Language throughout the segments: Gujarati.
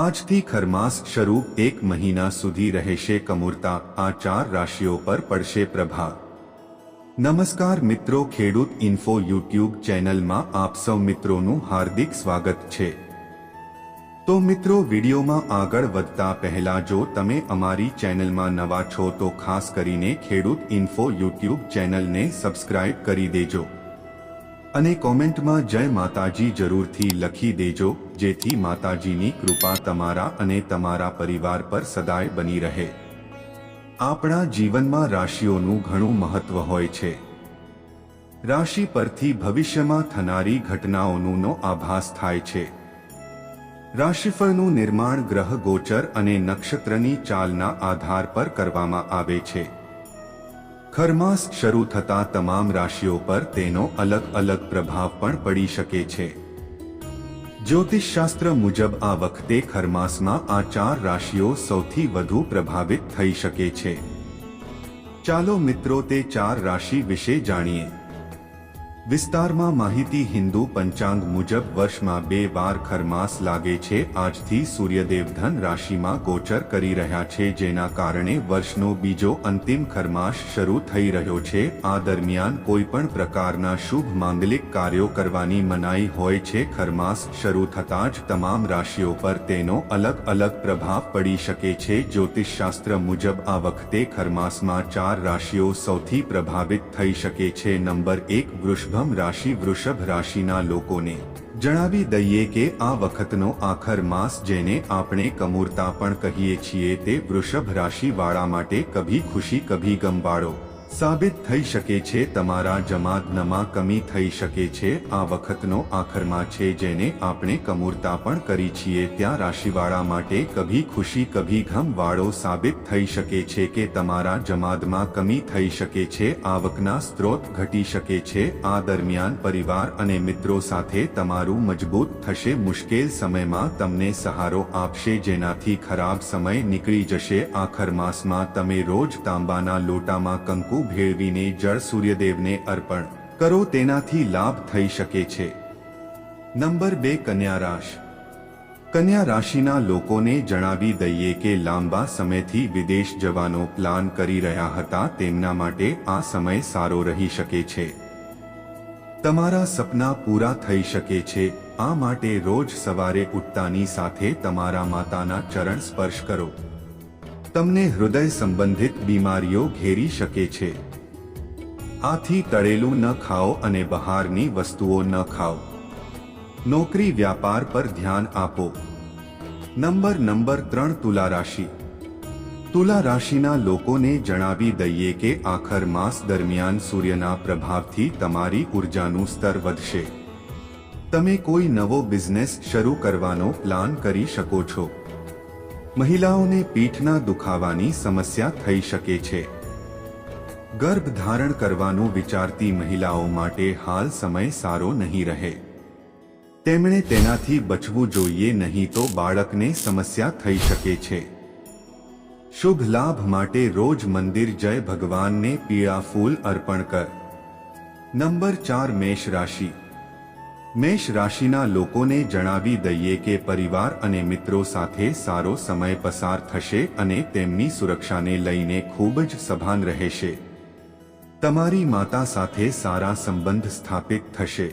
આજથી ખરમાસ શરૂ એક મહિના સુધી રહેશે કમુરતા, આ ચાર રાશિઓ પર પડશે પ્રભાવ નમસ્કાર મિત્રો, ખેડૂત ઇન્ફો યુટ્યુબ ચેનલમાં આપ સૌ મિત્રોનું હાર્દિક સ્વાગત છે. તો મિત્રો, વિડીયોમાં આગળ વધતા પહેલા જો તમે અમારી ચેનલમાં નવા છો તો ખાસ કરીને ખેડૂત ઇન્ફો યુટ્યુબ ચેનલને સબસ્ક્રાઇબ કરી દેજો. અને કોમેન્ટમાં જય માતાજી જરૂરથી લખી દેજો. જેથી માતાજીની કૃપા તમારા અને તમારા પરિવાર પર સદાય બની રહે. આપણા જીવનમાં રાશિઓનું ઘણું મહત્વ હોય છે. રાશિ પરથી ભવિષ્યમાં થનારી ઘટનાઓનું આભાસ થાય છે. રાશિફળનું નિર્માણ ગ્રહ ગોચર અને નક્ષત્રની ચાલના આધાર પર કરવામાં આવે છે. ખરમાસ શરૂ થતા તમામ રાશિઓ પર તેનો અલગ અલગ પ્રભાવ પણ પડી શકે છે. જ્યોતિષશાસ્ત્ર મુજબ આ વખતે ખરમાસમાં આ ચાર રાશિઓ સૌથી વધુ પ્રભાવિત થઈ શકે છે. ચાલો મિત્રો તે ચાર રાશિ વિશે જાણીએ. વિસ્તારમાં માહિતી હિન્દુ પંચાંગ મુજબ વર્ષમાં બે વાર ખરમાસ લાગે છે. આજથી સૂર્યદેવ ધન રાશિમાં ગોચર કરી રહ્યા છે, જેના કારણે વર્ષનો બીજો અંતિમ ખરમાસ શરૂ થઈ રહ્યો છે. આ દરમિયાન કોઈ પણ પ્રકારના શુભ માંગલિક કાર્યો કરવાની મનાઈ હોય છે. ખરમાસ શરૂ થતાં જ તમામ રાશિઓ પર તેનો અલગ અલગ પ્રભાવ પડી શકે છે. જ્યોતિષશાસ્ત્ર મુજબ આ વખતે ખરમાસમાં ચાર રાશિઓ સૌથી પ્રભાવિત થઈ શકે છે. નંબર એક વૃષભ વૃષભમ રાશિ વૃષભ રાશિના લોકોને જણાવી દઈએ કે આ વખતનો આખર માસ જેને આપણે કમૂરતા પણ કહીએ છીએ તે વૃષભ રાશિ વાળા માટે કભી ખુશી, કભી ગમવાળો સાબિત થઈ શકે છે, તમારા જમાદનમાં કમી થઈ શકે છે. આ વખતનો આખરમાં છે જેને આપણે કમૂરતા પણ કરી છીએ. ત્યાં રાશિવાળા માટે કભી ખુશી, કભી ગમ વાળો સાબિત થઈ શકે છે કે તમારા જમાદમાં કમી થઈ શકે છે. આવકના સ્ત્રોત ઘટી શકે છે. આ દરમિયાન પરિવાર અને મિત્રો સાથે તમારું મજબૂત થશે. મુશ્કેલ સમયમાં તમને સહારો આપશે. જેનાથી ખરાબ સમય નીકળી જશે. આખર માસમાં તમે રોજ તાંબાના લોટામાં કંકુ ભેળવીને જળ સૂર્યદેવને અર્પણ કરો તેનાથી લાભ થઈ શકે છે. નંબર બે, કન્યા રાશ. કન્યા રાશિના લોકોને જણાવી દઈએ કે લાંબા સમયથી વિદેશ જવાનો પ્લાન કરી રહ્યા હતા, તેમના માટે આ સમય સારો રહી શકે છે. તમારા સપના પૂરા થઈ શકે છે, આ માટે રોજ સવારે ઉઠતાની સાથે તમારા માતાના ચરણ સ્પર્શ કરો. તમને હૃદય સંબંધિત બીમારીઓ ઘેરી શકે છે. આથી તળેલું ન ખાઓ અને બહારની વસ્તુઓ ન ખાઓ. નોકરી વ્યાપાર પર ધ્યાન આપો. નંબર નંબર ત્રણ તુલા રાશિ. તુલા રાશિના લોકોને જણાવી દઈએ કે આખર માસ દરમિયાન સૂર્યના પ્રભાવથી તમારી ઉર્જાનું સ્તર વધશે. તમે કોઈ નવો બિઝનેસ શરૂ કરવાનો પ્લાન કરી શકો છો. મહિલાઓને પીઠના દુખાવાની સમસ્યા થઈ શકે છે. ગર્ભ ધારણ કરવાનું વિચારતી મહિલાઓ માટે હાલ સમય સારો નહીં રહે. તેમણે તેનાથી બચવું જોઈએ નહીં તો બાળકને સમસ્યા થઈ શકે છે. શુભ લાભ માટે રોજ મંદિર જય ભગવાનને પીળા ફૂલ અર્પણ કર. નંબર ચાર મેષ રાશિ મેષ રાશિના લોકોને જણાવી દઈએ કે પરિવાર અને મિત્રો સાથે સારો સમય પસાર થશે અને તેમની સુરક્ષાને લઈને ખૂબ જ સભાન રહેશે. તમારી માતા સાથે સારા સંબંધ સ્થાપિત થશે.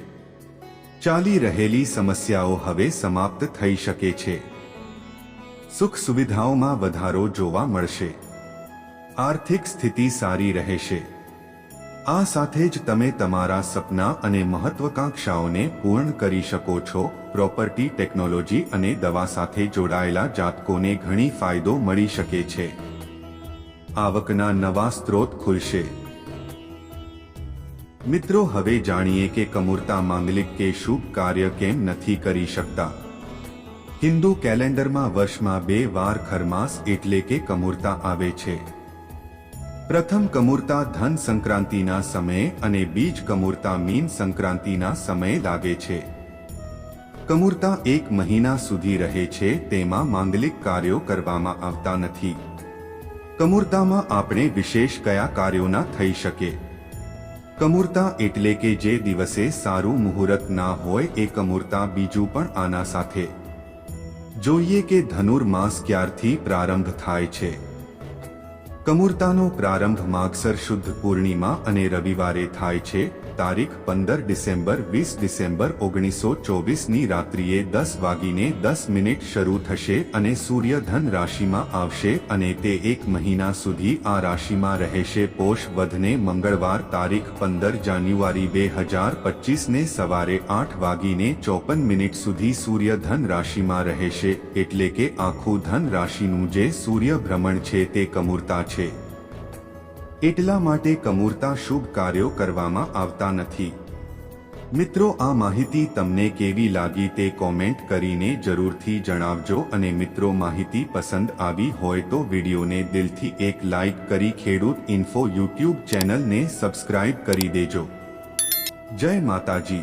ચાલી રહેલી સમસ્યાઓ હવે સમાપ્ત થઈ શકે છે. સુખ સુવિધાઓમાં વધારો જોવા મળશે. આર્થિક સ્થિતિ સારી રહેશે. આ સાથે જ તમે તમારા સપના અને મહત્વકાંક્ષાઓને પૂર્ણ કરી શકો છો. પ્રોપર્ટી, ટેકનોલોજી અને દવા સાથે જોડાયેલા જાતકોને ઘણી ફાયદો મળી શકે છે. આવકના નવા સ્ત્રોત ખુલશે. મિત્રો, હવે જાણીએ કે કમૂરતા માંગલિક કે શુભ કાર્ય કેમ નથી કરી શકતા. હિન્દુ કેલેન્ડરમાં વર્ષમાં બે વાર ખરમાસ એટલે કે કમૂરતા આવે છે. પ્રથમ કમૂરતા ધન સંક્રાંતિના સમયે અને બીજ કમૂરતા મીન સંક્રાંતિના સમયે લાગે છે. કમૂરતા એક મહિના સુધી રહે છે, તેમાં માંગલિક કાર્યો કરવામાં આવતા નથી. કમૂરતામાં આપણે વિશેષ કયા કાર્યોના થઈ શકે? કમૂરતા એટલે કે જે દિવસે સારું મુહૂર્ત ના હોય એ કમૂરતા બીજું પણ આના સાથે. જોઈએ કે ધનુર્માસ ક્યારથી પ્રારંભ થાય છે. કમૂરતાનો પ્રારંભ માગસર શુદ્ધ પૂર્ણિમા અને રવિવારે થાય છે. તારીખ પંદર ડિસેમ્બર, વીસ ડિસેમ્બર ઓગણીસો ચોવીસની રાત્રિએ દસ વાગીને દસ મિનિટ શરૂ થશે અને સૂર્ય ધન રાશિમાં આવશે અને તે એક મહિના સુધી આ રાશિમાં રહેશે. પોષ વધને મંગળવાર તારીખ પંદર જાન્યુઆરી બે હજાર પચીસને સવારે આઠ વાગીને ચોપન મિનિટ સુધી સૂર્ય ધન રાશિમાં રહેશે. એટલે કે આખું ધન રાશિનું જે સૂર્ય ભ્રમણ છે તે કમૂરતા છે. એટલા માટે કમૂરતા શુભ કાર્યો કરવામાં આવતા નથી. મિત્રો, આ માહિતી તમને કેવી લાગી તે કોમેન્ટ કરીને જરૂરથી જણાવજો અને મિત્રો, માહિતી પસંદ આવી હોય તો વિડીયોને દિલથી એક લાઇક કરી ખેડૂત ઇન્ફો યુટ્યુબ ચેનલને સબસ્ક્રાઇબ કરી દેજો. જય માતાજી.